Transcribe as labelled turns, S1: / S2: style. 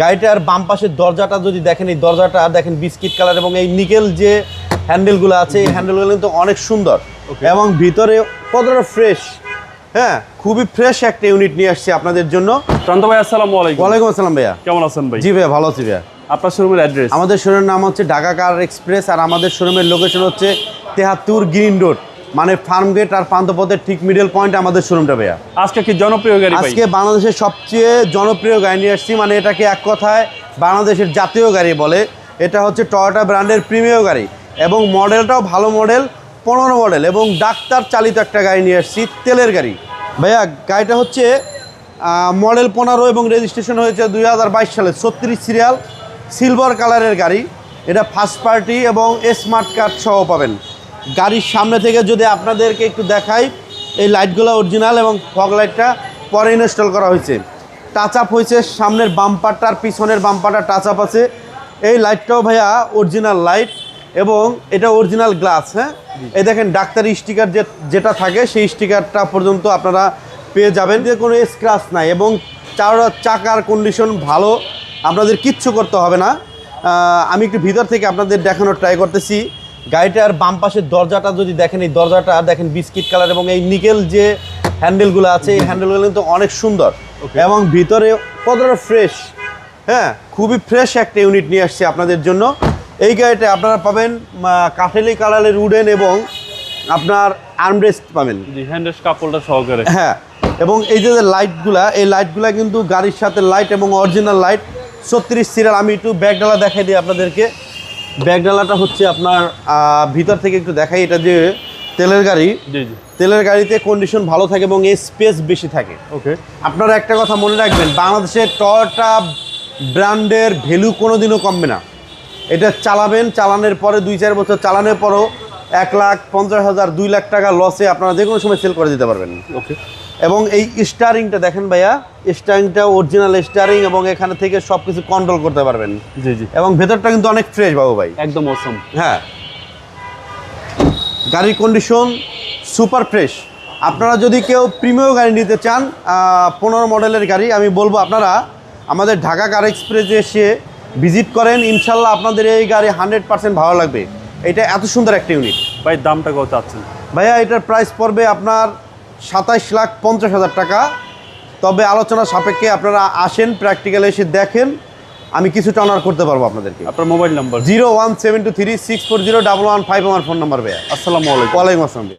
S1: গাড়িটার বাম পাশের দরজাটা যদি দেখেন এই দরজাটা দেখেন বিস্কিট কালার এবং এই নিকেল যে হ্যান্ডেলগুলো আছে এই হ্যান্ডেলগুলো কিন্তু অনেক সুন্দর. এবং ভিতরে কতটা ফ্রেশ হ্যাঁ খুবই ফ্রেশ একটা ইউনিট নিয়ে আসছি আপনাদের জন্য।
S2: প্রান্ত ভাই আসসালামু আলাইকুম।
S1: ওয়ালাইকুম আসসালাম ভাইয়া।
S2: কেমন আছেন ভাই?
S1: জি ভাইয়া ভালো আছি ভাইয়া।
S2: আপনার শোরুমের অ্যাড্রেস
S1: আমাদের শোরুমের নাম হচ্ছে ঢাকা কার এক্সপ্রেস আর আমাদের শোরুমের লোকেশন হচ্ছে তেহাত্তর গ্রিন রোড মানে ফার্ম গেট আর পান্তপথের ঠিক মিডল পয়েন্ট আমাদের শোরুমটা ভাইয়া।
S2: আজকে কি জনপ্রিয় গাড়ি
S1: আজকে বাংলাদেশের সবচেয়ে জনপ্রিয় গাড়ি নিয়ে আসছি মানে এটাকে এক কথায় বাংলাদেশের জাতীয় গাড়ি বলে। এটা হচ্ছে টয়োটা ব্র্যান্ডের প্রিমিয় গাড়ি এবং মডেলটাও ভালো মডেল পনেরো মডেল এবং ডাক্তার চালিত একটা গাড়ি নিয়ে আসছি তেলের গাড়ি। ভাইয়া গাড়িটা হচ্ছে মডেল পনেরো এবং রেজিস্ট্রেশন হয়েছে দুই হাজার বাইশ সালে ছত্রিশ সিরিয়াল সিলভার কালারের গাড়ি। এটা ফার্স্ট পার্টি এবং স্মার্ট কার্ড সহ পাবেন। গাড়ির সামনে থেকে যদি আপনাদেরকে একটু দেখাই, এই লাইটগুলো অরিজিনাল এবং ফগ লাইটটা পরে ইনস্টল করা হয়েছে। টাচ আপ হয়েছে, সামনের বাম্পারটার পিছনের বাম্পারটা টাচ আপ আছে। এই লাইটটাও ভাইয়া অরিজিনাল লাইট এবং এটা অরিজিনাল গ্লাস হ্যাঁ? এই দেখেন, ডাক্তারি স্টিকার যে, যেটা থাকে, সেই স্টিকারটা পর্যন্ত আপনারা পেয়ে যাবেন। যে কোনো স্ক্রাচ নাই এবং চার, চাকার কন্ডিশন ভালো, আপনাদের কিচ্ছু করতে হবে না। আমি একটু ভিতর থেকে আপনাদের দেখানোর ট্রাই করতেছি। গাড়িটার বাম পাশের দরজাটা যদি দেখেন এই দরজাটা দেখেন বিস্কিট কালার এবং এই নিকেল যে হ্যান্ডেলগুলো আছে এই হ্যান্ডেলগুলো কিন্তু অনেক সুন্দর. এবং ভিতরে কতটা ফ্রেশ হ্যাঁ খুবই ফ্রেশ একটা ইউনিট নিয়ে আসছে আপনাদের জন্য। এই গাড়িটা আপনারা পাবেন কাঠেলি কালারের উডেন এবং আপনার আর্মরেস্ট পাবেন।
S2: কাপড়টা সহকারে।
S1: হ্যাঁ এবং এই যে যে লাইটগুলা এই লাইটগুলা কিন্তু গাড়ির সাথে লাইট এবং অরিজিনাল লাইট ছত্রিশ সিরিয়াল আমি একটু ব্যাগডালা দেখাই দিই আপনাদেরকে। ব্যাগডালাটা হচ্ছে আপনার ভিতর থেকে একটু দেখাই এটা যে তেলের গাড়ি তেলের গাড়িতে কন্ডিশন ভালো থাকে এবং স্পেস বেশি থাকে।
S2: ওকে
S1: আপনারা একটা কথা মনে রাখবেন বাংলাদেশে টয়টা ব্র্যান্ডের ভ্যালু কোনোদিনও কমবে না। এটা চালাবেন চালানোর পরে দুই চার বছর চালানোর পরও এক লাখ পঞ্চাশ হাজার দুই লাখ টাকা লসে আপনারা যে কোনো সময় সেল করে দিতে পারবেন।
S2: ওকে
S1: এবং এই স্টারিংটা দেখেন ভাইয়া স্টারিংটা অরিজিনাল স্টারিং এবং এখানে থেকে সব কিছু কন্ট্রোল করতে পারবেন।
S2: জি জি।
S1: এবং ভেতরটা কিন্তু অনেক ফ্রেশ বাবু ভাই।
S2: একদম অসম
S1: হ্যাঁ। গাড়ির কন্ডিশন সুপার ফ্রেশ আপনারা যদি কেউ প্রিমিয় গাড়ি নিতে চান পনেরো মডেলের গাড়ি আমি বলব আপনারা আমাদের ঢাকা কার এক্সপ্রেসে এসে ভিজিট করেন। ইনশাল্লাহ আপনাদের এই গাড়ি হান্ড্রেড পার্সেন্ট ভালো লাগবে। এটা এত সুন্দর একটা ইউনিট
S2: ভাই দামটা কত চাচ্ছেন?
S1: ভাইয়া এটার প্রাইস পড়বে আপনার সাতাইশ লাখ পঞ্চাশ হাজার টাকা। তবে আলোচনা সাপেক্ষে আপনারা আসেন প্র্যাকটিক্যালে এসে দেখেন। আমি কিছুটা অনার করতে পারব আপনাদেরকে।
S2: আপনার mobile number
S1: zero one seven two three six four zero double one five আমার ফোন নাম্বার ভাইয়া।
S2: আসসালামু আলাইকুম।
S1: ওয়ালাইকুম আসসালাম।